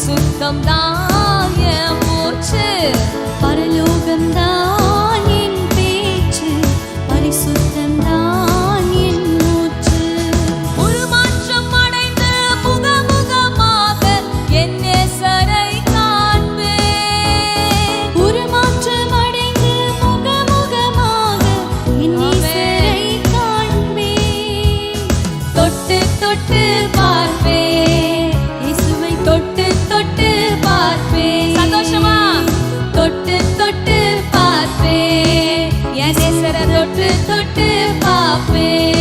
பரிசுத்தம் தான் என் மூச்சு பரலோகம் தான் என் பேச்சு பரிசுத்தம் தான் என் மூச்சு உருமாற்றம் அடைந்து முகமுகமாக என் நேசரை காண்பேன் உருமாற்றம் அடைந்து முகமுகமாக என் நேசரை காண்பேன் தொட்டு தொட்டு up in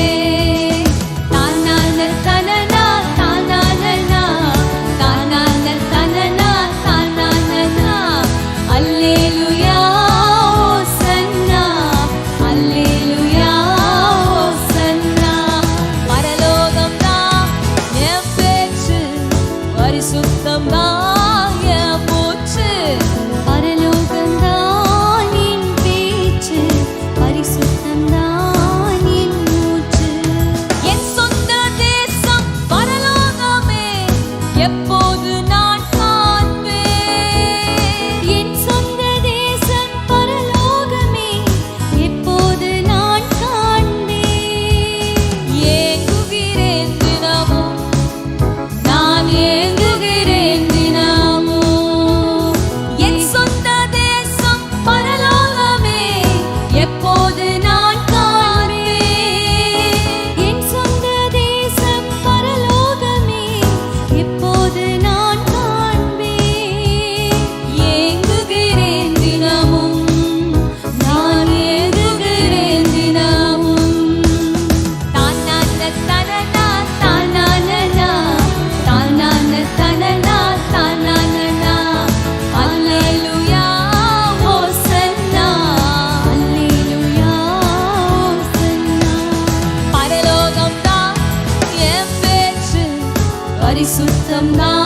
பரிசுத்தம் தான்.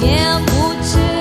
也不知